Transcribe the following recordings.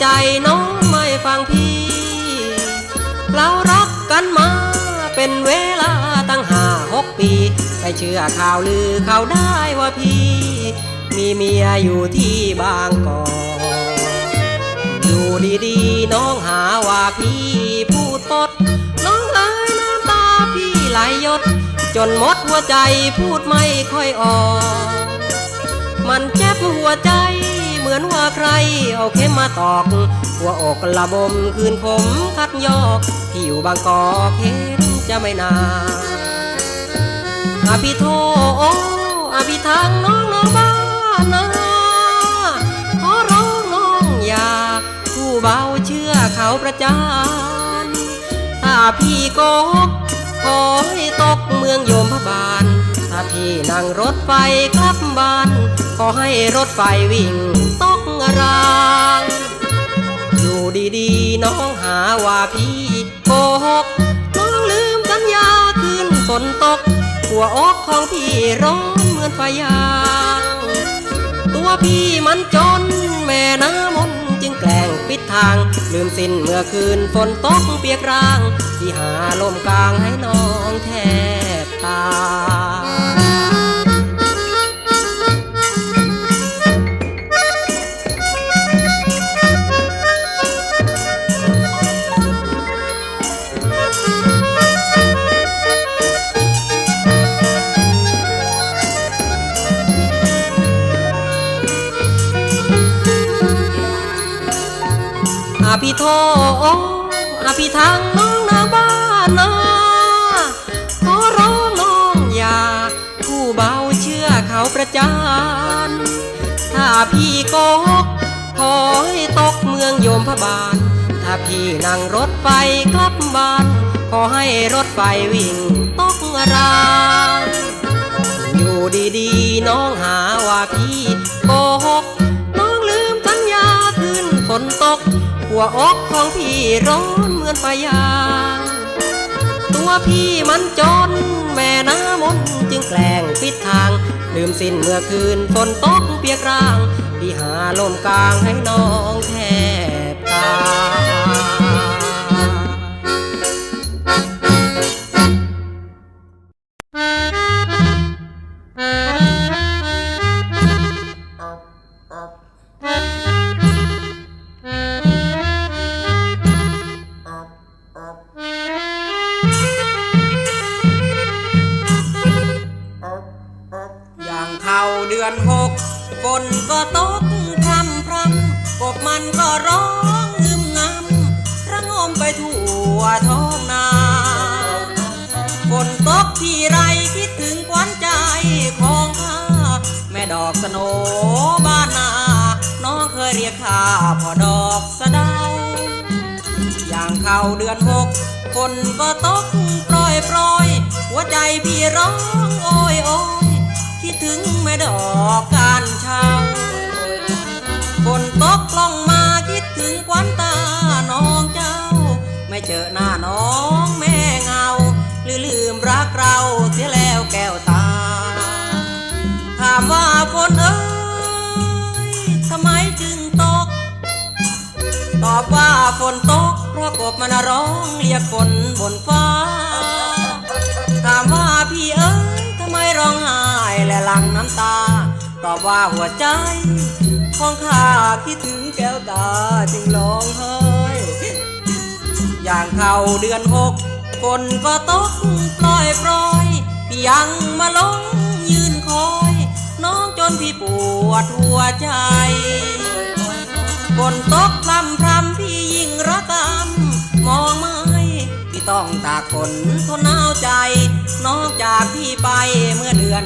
ใจน้องไม่ฟังพี่ เรารักกันมาเป็นเวลาตั้งห้าหกปี ไปเชื่อข่าวลือเขาได้ว่าพี่ มีเมียอยู่ที่บางกอกอยู่ดีๆ น้องหาว่าพี่พูดปด น้องเอ้ยน้ำตาพี่ไหลยด จนหมดหัวใจพูดไม่ค่อยออก มันเจ็บหัวใจ เหมือนว่าใครเอาเข็มมาตอก หัวอกระบมคืนผมคัดยอกพี่อยู่บางกอกเห็นจะไม่นาอาพี่โทโออาพี่ทางน้องน้องบ้านนาขอร้องน้องอย่าผู้เบาเชื่อเขาประจานถ้าพี่โกกขอให้ตกเมืองโยมพบาล ถ้าพี่นั่งรถไฟกลับบ้าน ขอให้รถไฟวิ่งตกราง อยู่ดีๆ น้องหาว่าพี่โกหกน้องลืมสัญญาคืนฝนตก หัวอกของพี่ร้อนเหมือนไฟยาง ตัวพี่มันจนแม่น้ำมน จึงแกล้งปิดทาง ลืมสิ้นเมื่อคืนฝนตกเปียกร่าง ที่หาลมกลางให้น้องแทบตาย พี่โทอาพี่ทางน้องนาบ้านนาขอร้องน้องอย่าผู้เบาเชื่อเขาประจานถ้าพี่โกหกขอให้ตกเมืองโยมพบาล ถ้าพี่นั่งรถไฟกลับบ้านขอให้รถไฟวิ่งตกรางอยู่ดีๆ น้องหาว่าพี่โกหกน้องลืมสัญญาคืนฝนตก หัวอกของพี่ร้อนเหมือนไฟยาง ตัวพี่มันจนแม่น้ำมนจึงแกล้งปิดทาง ลืมสิ้นเมื่อคืนฝนตกเปียกร่าง พี่หาลมกลางให้น้องแทบตาย อย่างเข้าเดือนหกฝนก็ตกพรำพรำกบมันก็ร้องงึมงำระงมไปทั่วท้องนาฝนตกที่ไรคิดถึงควันใจของข้าแม่ดอกสโนบ้านนา น้องเคยเรียกข้าพอดอกสะดาอย่า เข้าเดือนหกคนก็ตกโปรยปล่อย หัวใจพี่ร้องโอยโอยคิดถึงแม่ดอกการเช้าคนตกลงมาคิดถึงควันตาน้องเจ้า ไม่เจอหน้าน้องแม่เงาหรือลืมรักเราเสียแล้ว มันร้องเรียกฝนบนฟ้า ถามว่าพี่เอ้ยทำไมร้องไห้และหลั่งน้ำตา ตอบว่าหัวใจ ของข้าคิดถึงแก้วตาจึงร้องไห้อย่างเข้าเดือนหกฝนก็ตกปล่อยปล่อยพี่ยังมาลงยืนคอย น้องจนพี่ปวดหัวใจฝนตกพรำพรำพี่ยิ่งร มองไม่พี่ต้องตากฝนทนหนาวใจ นอกจากพี่ไปเมื่อเดือน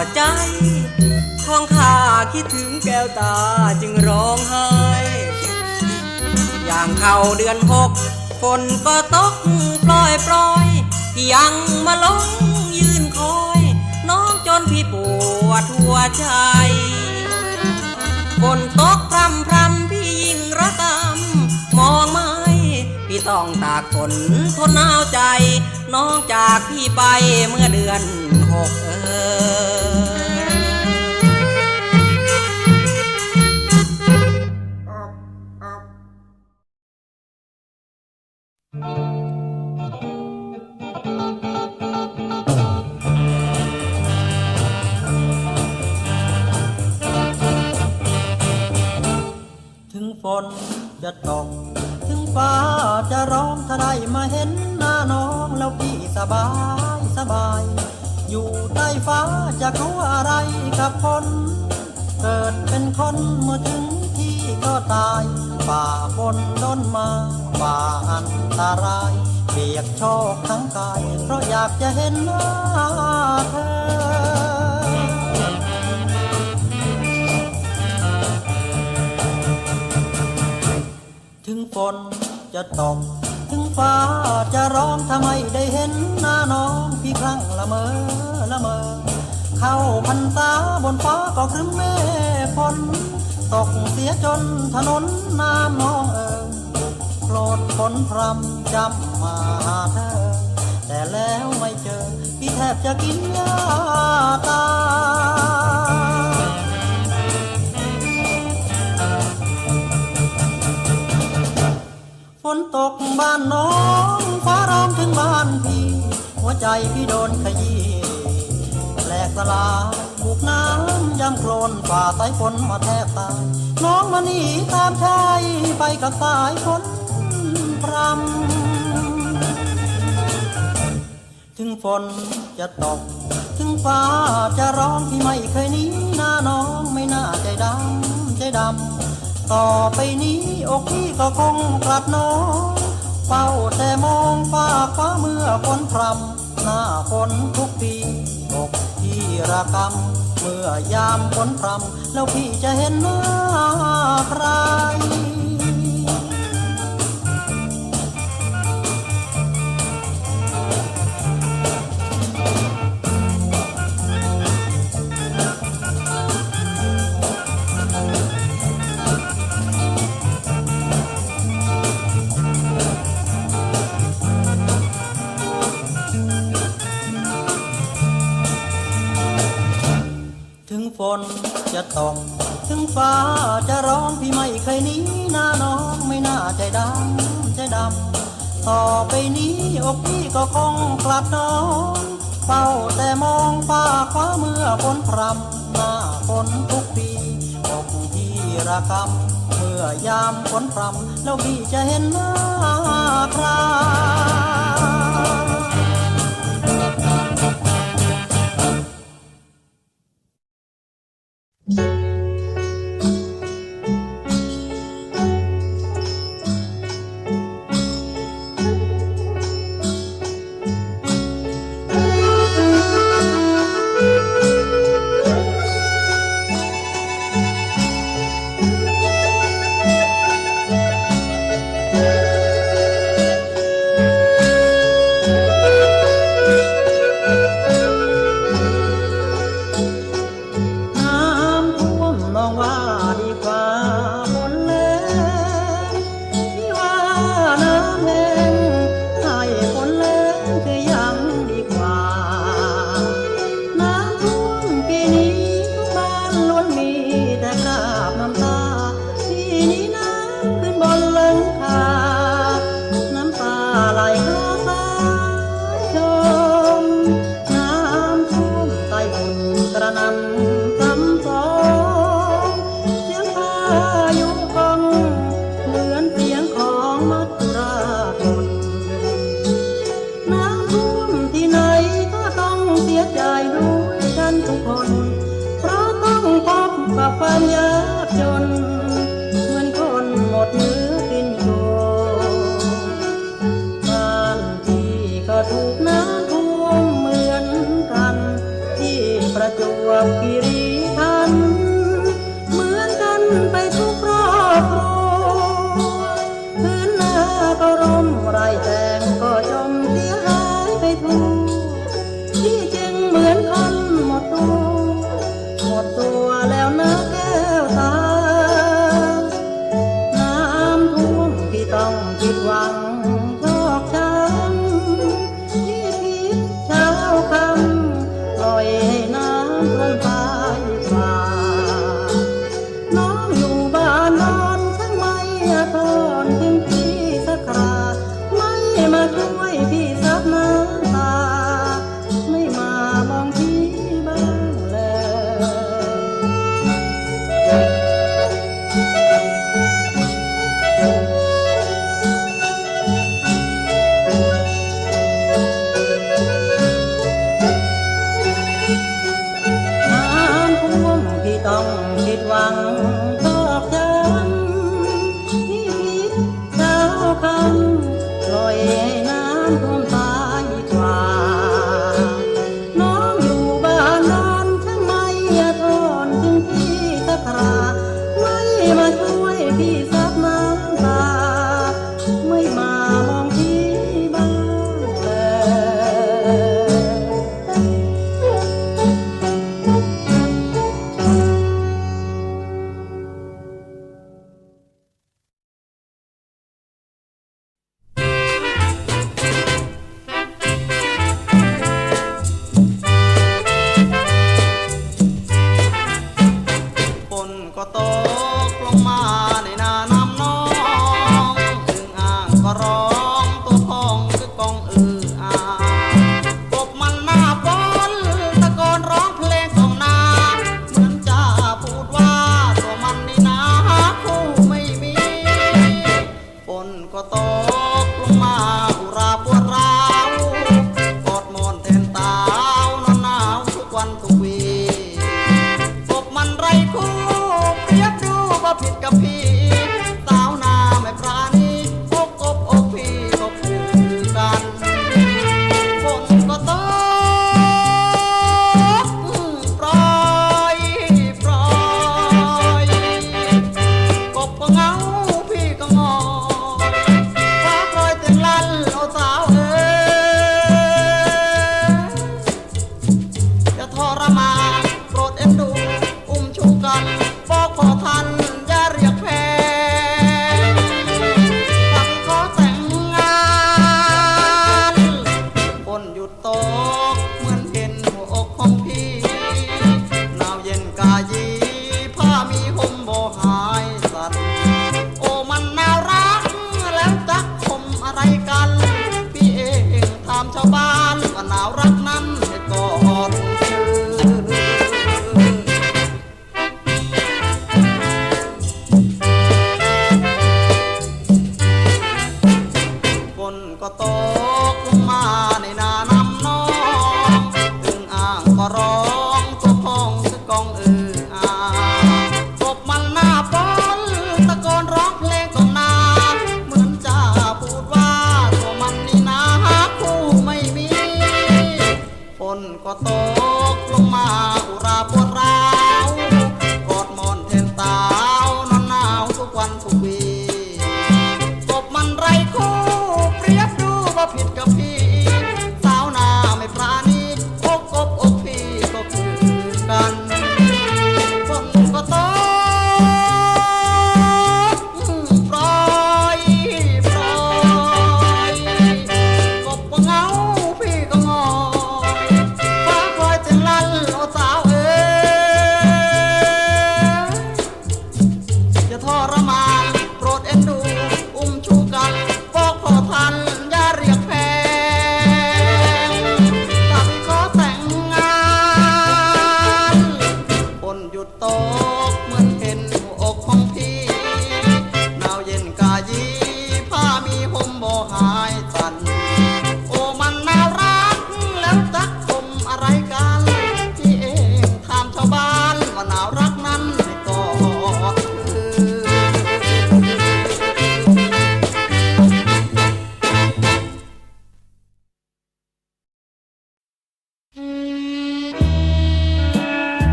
วใจ ของข้าคิดถึงแก้วตาจึงร้องไห้ อย่างเข้าเดือนหกฝนก็ตกปล่อยปล่อย ยังมาลงยืนคอย น้องจนพี่ปวดหัวใจฝนตกพรำพรำพี่ยิ่งระกำมองไหมพี่ต้องตากฝนทนหนาวใจ น้องจากพี่ไปเมื่อเดือนหกเออ ฝนจะตก ถึงฟ้าจะร้องถ้าได้มาเห็นหน้าน้องแล้วพี่สบายสบาย อยู่ใต้ฟ้าจะกลัวอะไรกับคน เกิดเป็นคนเมื่อถึงที่ก็ตายฝ่าฝนด้นมาฝ่าอันตรายเปียกโชกทั้งกาย เพราะอยากจะเห็นหน้าเธอ ฝนจะตก ถึงฟ้าจะร้องทำไมได้เห็นหน้าน้องพี่ครั้งละเมอละเมอ เข้าพันษาบนฟ้าก็ครึ้มเมฆฝนตกเสียจนถนนน้ำน้องเอิงโกรธฝนพรำจำมาหาเธอ แต่แล้วไม่เจอ พี่แทบจะกินยาตาย บ้านน้องฟ้าร้องถึงบ้านพี่ หัวใจพี่โดนขยี้แหลกสลายบุกน้ำยำโคลนฝ่าสายฝนมาแทบตาย น้องมานีตามชายไปกับสายฝนพรำถึงฝนจะตก ถึงฟ้าจะร้องพี่ไม่เคยหนีหน้าน้องไม่น่าใจดำใจดำต่อไปนี้อกพี่ก็คงกลับน้อง เฝ้าแต่มองฟ้าฟ้าเมื่อฝนพรำหน้าฝนทุกปีอกที่ระกำเมื่อยามฝนพรำแล้วพี่จะเห็นหน้าใคร จะตกถึงฟ้าจะร้องพี่ไม่เคยหนีหน้าน้องไม่น่าใจดำใจดำต่อไปนี้อกพี่ก็คงกลับน้องเฝ้าแต่มองฟ้าคว้าเมื่อฝนพรำหน้าฝนทุกปีอกพี่ระกำเมื่อยามฝนพรำแล้วพี่จะเห็นหน้าใคร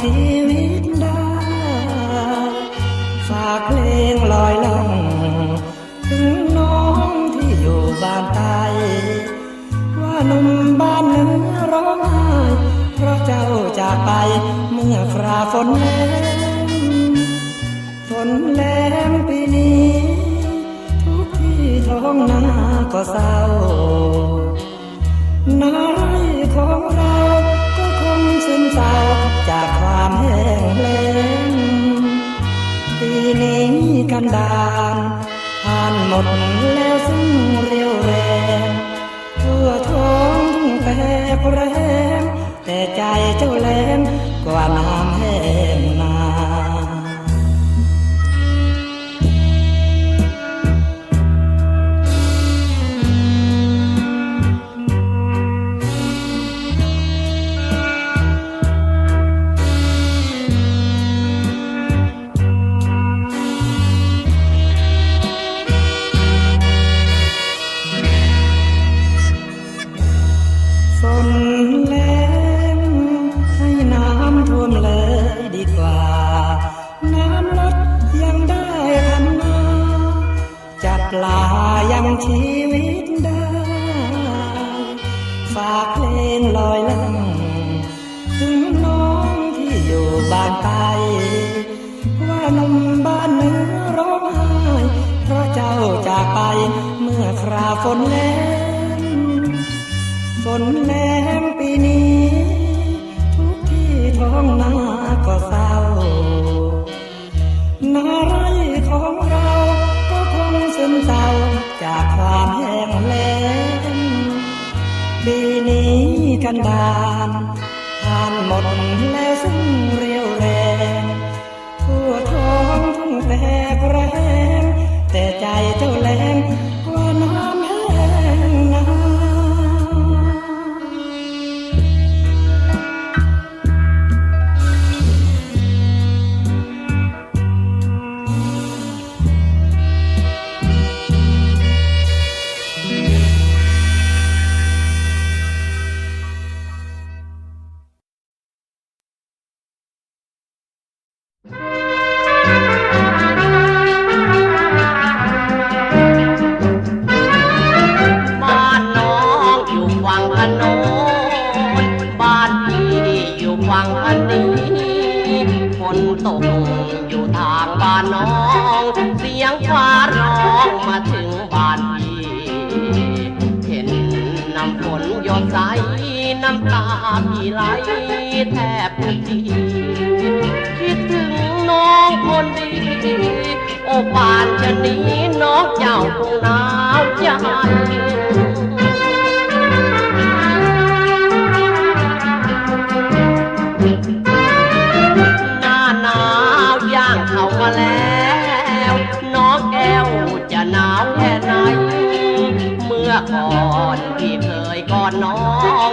ชีวิตได้ฝากเพลงลอยล่องถึงน้องที่อยู่บ้านใต้ว่านุ่มบ้านเหนือร้องไห้เพราะเจ้าจากไปเมื่อคราฝนแรงฝนแรงปีนี้ ทุกที่ท้องนาก็เศร้านาไรของเราก็คง ซึมเศร้าจากความแห้งแล้งปีนี้กันดานผ่านหมดแล้วซึ่งเรียวแรงทั่วท้องทุ่งแตกแรงแต่ใจเจ้าแรงกว่าน้ำแห้ง ก็เศร้านาไรของเราก็คงซึมเศร้าจากความแห้งแล้งปีนี้กันดานผ่านหมดแล้วซึ่งเรียวแรงทั่วท้องทุ่งแตกแรงแต่ใจเจ้าแรง ลแทบทุกทีคิดถึงน้องคนดี โอ้ปานชะนี้น้องเจ้าคงหนาวใจหน้าหนาวย่างเข้ามาแล้ว น้องแก้วจะหนาวแค่ไหน เมื่อก่อนพี่เคยกอดน้อง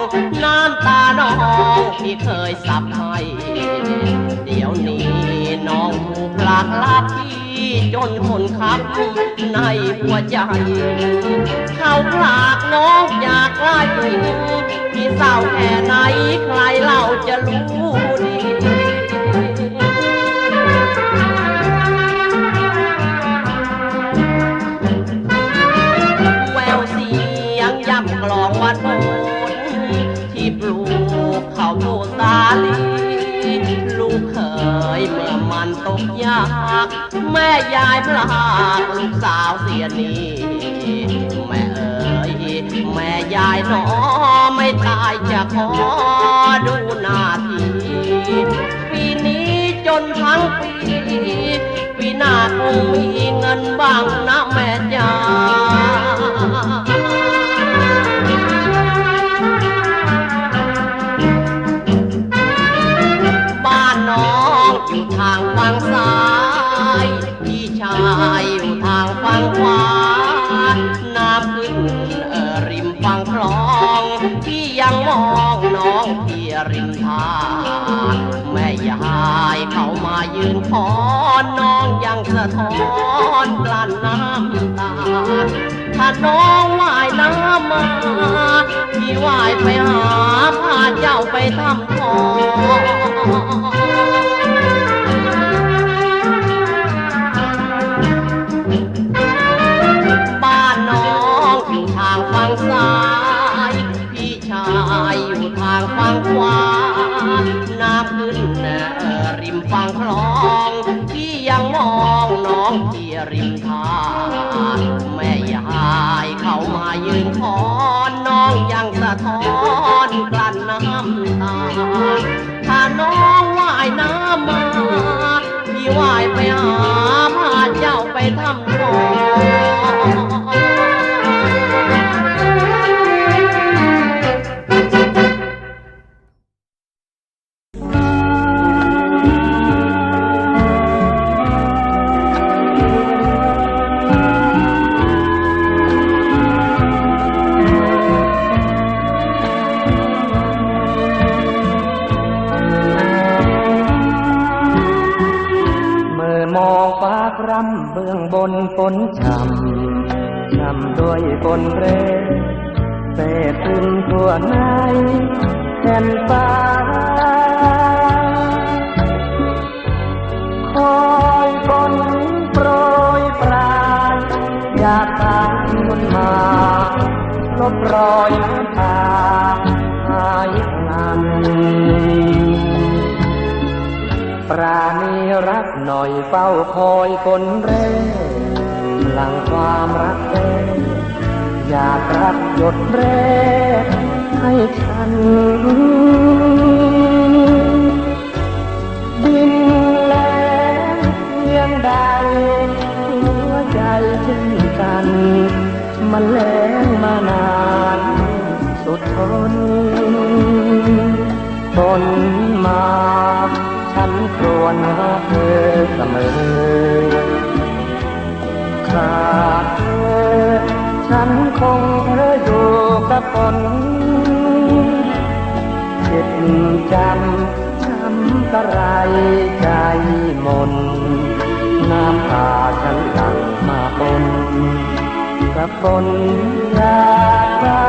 ที่เคยสับให้เดี๋ยวนี้น้องถูกหลากลับพี่จนคนคับในหัวใจเขาพลากน้องอยากไล่พี่เศร้าแค่ไหนใครเล่าจะรู้ดี ลูกเขาวโพสาลีลูกเคยเมื่อมันตกยาก แม่ยายพลากลูกสาวเสียนีแม่เอ๋ยแม่ยายหนอไม่ตายจะขอดูหน้าทีปีนี้จนทั้งปีปีหน้าคงมีเงินบ้างนะแม่ยาะท้อนกลั่นน้ำตาถ้าน้องว่ายน้ำมาพี่ว่ายไปหาพาเจ้าไปทำทอง ดเร่ให้ฉัน ดินแรงเพียงใดหัวใจเช่นกัน มันแรงมานานสุดทนฝนมา ฉันครวญหาเธอเสมอขาดเธอฉันคง อยู่กับฝนจ็บจำช้ำกระไรใจมน น้ำตาฉันหลั่งมาปนกับฝนยาครา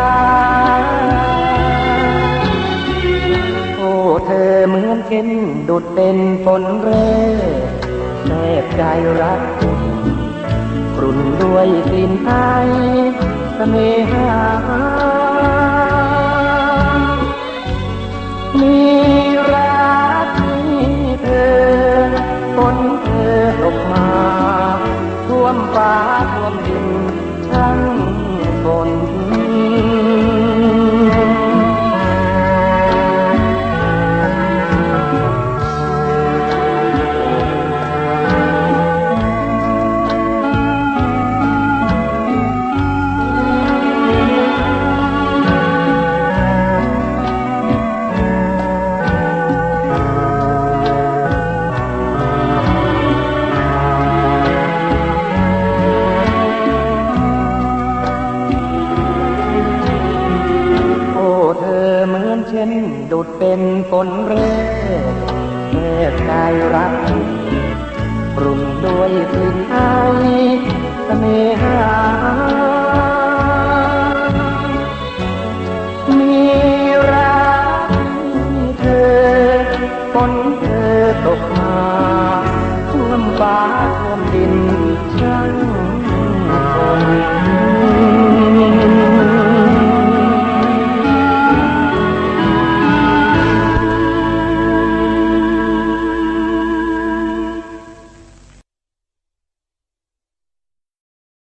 โอ้เธอเหมือนเข็นดุดเป็นฝนเร่แนบใจรักคุณกรุ่นด้วยกลิ่นไอเสน่หามีรักมีเธอฝนเธอตกมาท่วมฟ้าท่วมดินทั้งฝน เป็นฝนเร่แค่ใจรักปรุงด้วยกลิ่นอา